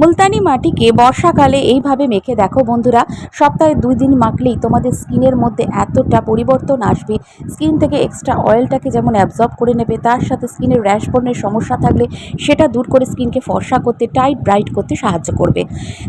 মুলতানি মাটিকে বর্ষাকালে এইভাবে মেখে দেখো বন্ধুরা, সপ্তাহে দুই দিন মাখলেই তোমাদের স্কিনের মধ্যে এতটা পরিবর্তন আসবে। স্কিন থেকে এক্সট্রা অয়েলটাকে যেমন অ্যাবজর্ব করে নেবে, তার সাথে স্কিনের র্যাশ বর্ণের সমস্যা থাকলে সেটা দূর করে স্কিনকে ফর্সা করতে টাইট ব্রাইট করতে সাহায্য করবে।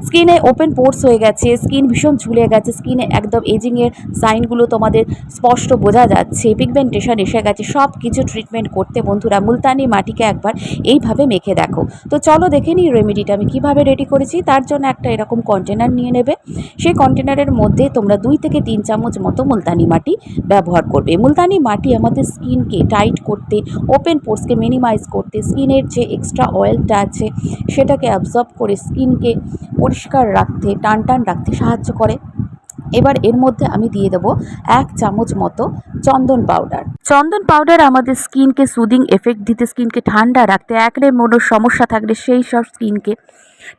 স্কিনে ওপেন পোর্স হয়ে গেছে, স্কিন ভীষণ ঝুলে গেছে, স্কিনে একদম এজিংয়ের সাইনগুলো তোমাদের স্পষ্ট বোঝা যাচ্ছে পিগমেন্টেশন এসে গেছে সব কিছু ট্রিটমেন্ট করতে বন্ধুরা, মুলতানি মাটিকে একবার এইভাবে মেখে দেখো। তো চলো দেখে নিই রেমেডিটা আমি কীভাবে রেডি করেছি, তার জন্য একটা এরকম কন্টেনার নিয়ে নেবে। সেই কন্টেনারের মধ্যে তোমরা দুই থেকে তিন চামচ মতো মুলতানি মাটি ব্যবহার করবে। মুলতানি মাটি আমাদের স্কিনকে টাইট করতে ওপেন পোর্সকে মিনিমাইজ করতে, স্কিনের যে এক্সট্রা অয়েলটা আছে, সেটাকে অ্যাবজর্ব করে স্কিনকে পরিষ্কার রাখতে টান টান রাখতে সাহায্য করে। এবার এর মধ্যে আমি দিয়ে দেবো এক চামচ মতো চন্দন পাউডার। চন্দন পাউডার আমাদের স্কিনকে সুদিং এফেক্ট দিতে, স্কিনকে ঠান্ডা রাখতে একনে মনোর সমস্যা থাকলে সেই সব স্কিনকে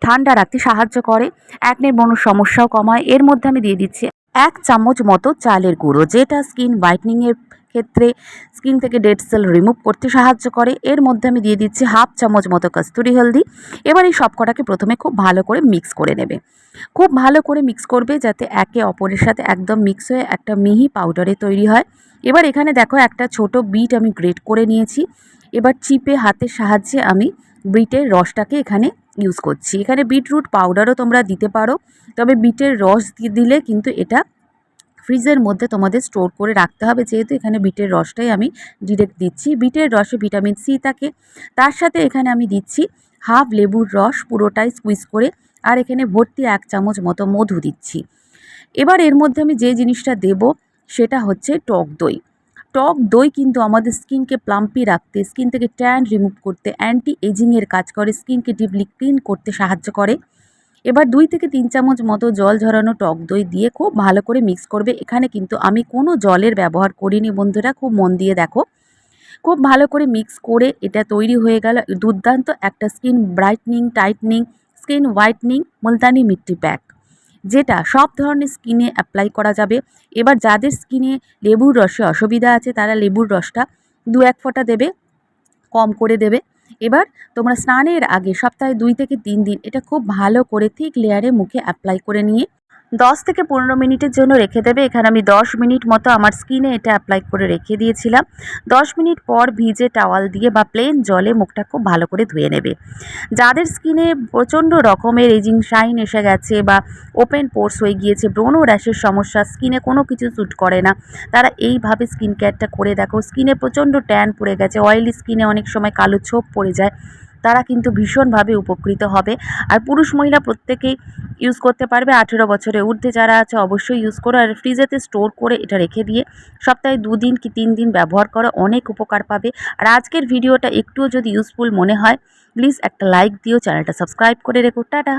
ঠান্ডা রাখতে সাহায্য করে। একনে মনোর সমস্যাও কমায়। এর মধ্যে আমি দিয়ে দিচ্ছি এক চামচ মতো চালের গুঁড়ো, যেটা স্কিন হোয়াইটনিংয়ের ক্ষেত্রে স্কিন থেকে ডেড সেল রিমুভ করতে সাহায্য করে। এর মধ্যে আমি দিয়ে দিচ্ছি হাফ চামচ মতো কস্তুরি হলদি। এবার এই সব কটাকে প্রথমে খুব ভালো করে মিক্স করে নেবে। খুব ভালো করে মিক্স করবে যাতে একে অপরের সাথে একদম মিক্স হয়ে একটা মিহি পাউডারে তৈরি হয়। এবার এখানে দেখো একটা ছোট বিট আমি গ্রেট করে নিয়েছি। এবার চিপে হাতের সাহায্যে আমি বিটের রসটাকে এখানে ইউজ করছি। এখানে বিটরুট পাউডারও তোমরা দিতে পারো। তবে বিটের রস দিলে কিন্তু এটা ফ্রিজের মধ্যে তোমাদের স্টোর করে রাখতে হবে। যেহেতু এখানে বিটের রসটাই আমি ডিরেক্ট দিচ্ছি। বিটের রসে ভিটামিন সি থাকে। তার সাথে এখানে আমি দিচ্ছি হাফ লেবুর রস পুরোটাই স্কুইজ করে আর এখানে ভর্তি এক চামচ মতো মধু দিচ্ছি। এবার এর মধ্যে আমি যে জিনিসটা দেব সেটা হচ্ছে টক দই। টক দই কিন্তু আমাদের স্কিনকে প্লাম্পি রাখতে, স্কিন থেকে ট্যান রিমুভ করতে অ্যান্টি এজিংয়ের কাজ করে, স্কিনকে ডিপলি ক্লিন করতে সাহায্য করে। এবার দুই থেকে তিন চামচ মতো জল ঝরানো টক দই দিয়ে খুব ভালো করে মিক্স করবে। এখানে কিন্তু আমি কোনো জলের ব্যবহার করিনি বন্ধুরা, খুব মন দিয়ে দেখো। খুব ভালো করে মিক্স করে এটা তৈরি হয়ে গেল। দুর্দান্ত একটা skin brightening tightening skin whitening Multani mitti pack যেটা সব ধরনের স্কিনে অ্যাপ্লাই করা যাবে। এবার যাদের স্কিনে লেবুর রসে অসুবিধা আছে, তারা লেবুর রসটা দু এক ফোঁটা দেবে, কম করে দেবে। এবার তোমরা স্নানের আগে সপ্তাহে দুই থেকে তিন দিন এটা খুব ভালো করে থিক লেয়ারে মুখে অ্যাপ্লাই করে নিয়ে দশ থেকে পনেরো মিনিটের জন্য রেখে দেবে। এখানে আমি দশ মিনিট মতো আমার স্কিনে এটা অ্যাপ্লাই করে রেখে দিয়েছিলাম। দশ মিনিট পর ভিজে টাওয়াল দিয়ে বা প্লেন জলে মুখটা খুব ভালো করে ধুয়ে নেবে। যাদের স্কিনে প্রচণ্ড রকমের এজিং শাইন এসে গেছে বা ওপেন পোর্স হয়ে গিয়েছে, ব্রণ র্যাশের সমস্যা, স্কিনে কোনো কিছু স্যুট করে না, তারা এইভাবে স্কিন কেয়ারটা করে দেখো। স্কিনে প্রচণ্ড ট্যান পড়ে গেছে। অয়েলি স্কিনে অনেক সময় কালো ছোপ পড়ে যায়। তারা কিন্তু ভীষণভাবে উপকৃত হবে। আর পুরুষ মহিলা প্রত্যেকেই ইউজ করতে পারবে। আঠেরো বছরে ঊর্ধ্বে যারা আছে অবশ্যই ইউজ করো। আর ফ্রিজেতে স্টোর করে এটা রেখে দিয়ে সপ্তাহে দুদিন কি তিন দিন ব্যবহার করো। অনেক উপকার পাবে। আর আজকের ভিডিওটা একটুও যদি ইউজফুল মনে হয় প্লিজ একটা লাইক দিও চ্যানেলটা সাবস্ক্রাইব করে রেখো। টাটা!